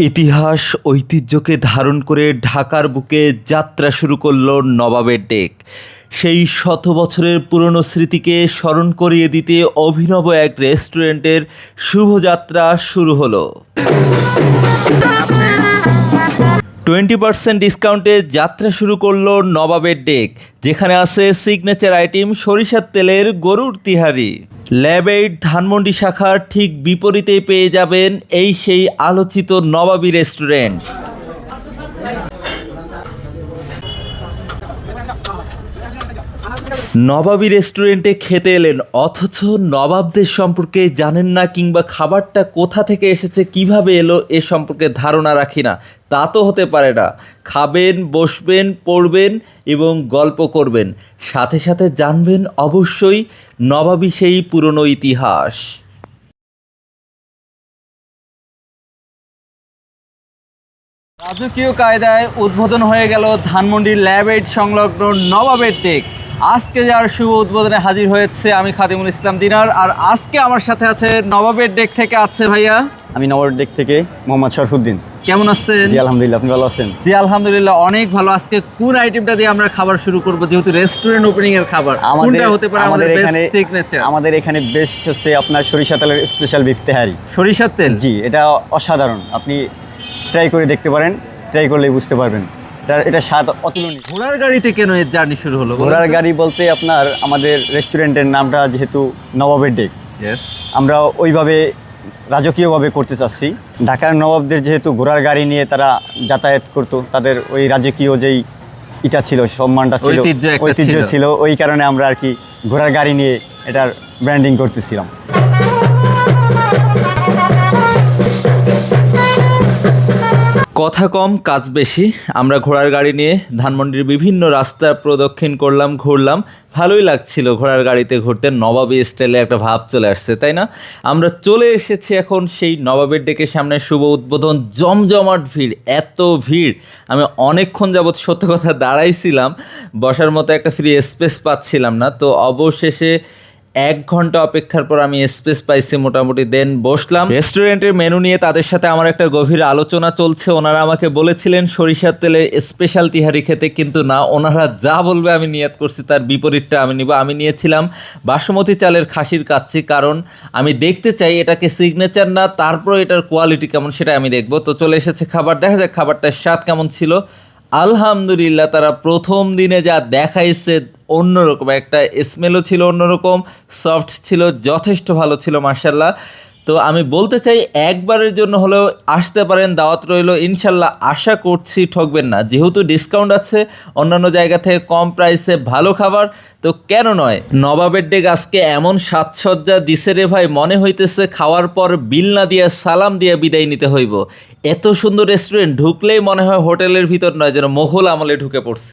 ইতিহাস ঐতিহ্যকে ধারণ করে ঢাকার বুকে যাত্রা শুরু করল নবাবের ডেক। সেই শত বছরের পুরনো স্মৃতিকে স্মরণ করিয়ে দিতে অভিনব এক রেস্টুরেন্টের শুভযাত্রা শুরু হলো। টোয়েন্টি পার্সেন্ট ডিসকাউন্টে যাত্রা শুরু করল নবাবের ডেক, যেখানে আছে সিগনেচার আইটেম সরিষার তেলের গরুর তিহারি। ল্যাবেইড ধানমন্ডি শাখার ঠিক বিপরীতে পেয়ে যাবেন এই সেই আলোচিত নবাবী রেস্টুরেন্ট। নবাবী রেস্টুরেন্টে খেতে এলেন, অথচ নবাবদের সম্পর্কে জানেন না কিংবা খাবারটা কোথা থেকে এসেছে, কীভাবে এলো, এ সম্পর্কে ধারণা রাখি না। তা তো হতে পারে না। খাবেন, বসবেন, পড়বেন এবং গল্প করবেন। সাথে সাথে জানবেন অবশ্যই নবাবী সেই পুরনো ইতিহাস। রাজকীয় কায়দায় উদ্বোধন হয়ে গেল ধানমন্ডির ল্যাবেট সংলগ্ন নবাবের টেক আজকে যার শুভ উদ্বোধনে হাজির হয়েছে আমি খাদিমুল ইসলাম দিনার আর আজকে আমার সাথে আছে নবাবের ডেক থেকে আছে ভাইয়া। আমি নবাবের ডেক থেকে মোহাম্মদ শরফুদ্দিন। কেমন আছেন? জি আলহামদুলিল্লাহ আপনি ভালো আছেন? জি আলহামদুলিল্লাহ অনেক ভালো। আজকে কোন আইটেমটা দিয়ে আমরা খাবার শুরু করব? যেহেতু রেস্টুরেন্ট ওপেনিং এর খাবার। কোনটা হতে পারে আমাদের এখানে সিগনেচার আমাদের এখানে বেস্ট হচ্ছে আপনার সরিষা তেলের স্পেশাল বিফ তেহারি। সরিষার তেল? জি এটা অসাধারণ। আপনি ট্রাই করে দেখতে পারেন ট্রাই করলেই বুঝতে পারবেন। এটা এটা স্বাদ অতুলনীয়। ঘোড়ার গাড়িতে কেন এর জার্নি শুরু হলো ঘোড়ার গাড়ি বলতে আপনার আমাদের রেস্টুরেন্টের নামটা যেহেতু নবাবের ডেক. আমরা ওইভাবে রাজকীয়ভাবে করতে চাচ্ছি। ঢাকার নবাবদের যেহেতু ঘোড়ার গাড়ি নিয়ে তারা যাতায়াত করতো তাদের ওই রাজকীয় যেই ইটা ছিল সম্মানটা ছিল ঐতিহ্য। ছিল। ওই কারণে আমরা আর কি ঘোড়ার গাড়ি নিয়ে এটার ব্র্যান্ডিং করতেছিলাম। কথা কম, কাজ বেশি। আমরা ঘোড়ার গাড়ি নিয়ে ধানমন্ডির বিভিন্ন রাস্তা প্রদক্ষিণ করলাম, ঘুরলাম। ভালোই লাগছিল ঘোড়ার গাড়িতে ঘুরতে। নবাবী স্টাইলে একটা ভাব চলে আসছে, তাই না? আমরা চলে এসেছি এখন সেই নবাবের ডেকে সামনে। শুভ উদ্বোধন, জমজমাট ভিড়, এত ভিড়। আমি অনেকক্ষণ যাবৎ সত্য কথা দাঁড়াইছিলাম, বসার মতো একটা ফ্রি স্পেস পাচ্ছিলাম না। তো অবশেষে এক ঘণ্টা অপেক্ষার পর আমি স্পেস পাইছি মোটামুটি। দেন বসলাম। রেস্টুরেন্টের মেনু নিয়ে তাদের সাথে আমার একটা গভীর আলোচনা চলছে। ওনারা আমাকে বলেছিলেন, সরিষার তেলের স্পেশাল তিহারি খেতে, কিন্তু না, ওনারা যা বলবে আমি নিয়াত করছি, তার বিপরীতটা আমি নিব। আমি নিয়েছিলাম বাসমতি চালের খাসির কাচ্ছি কারণ আমি দেখতে চাই এটাকে সিগনেচার না তারপর এটার কোয়ালিটি কেমন সেটা আমি দেখব। তো চলে এসেছে খাবার। দেখা যাক খাবারটার স্বাদ কেমন ছিল। আলহামদুলিল্লাহ, তারা প্রথম দিনে যা দেখাইছে অন্যরকম, একটা স্মেলও ছিল অন্যরকম সফট ছিল, যথেষ্ট ভালো ছিল মার্শাল্লাহ তো আমি বলতে চাই, একবারের জন্য হলেও আসতে পারেন, দাওয়াত রইল। ইনশাল্লাহ আশা করছি ঠকবেন না। যেহেতু ডিসকাউন্ট আছে, অন্যান্য জায়গা থেকে কম প্রাইসে ভালো খাবার, তো কেন নয়? নবাবের ডেক আজকে এমন সাজসজ্জা দিছে রে ভাই, মনে হইতেছে খাওয়ার পর বিল না দিয়ে, সালাম দিয়ে বিদায় নিতে হইব। এত সুন্দর রেস্টুরেন্ট ঢুকলেই মনে হয় হোটেলের ভিতর নয়, যেন মোঘল আমলে ঢুকে পড়ছে।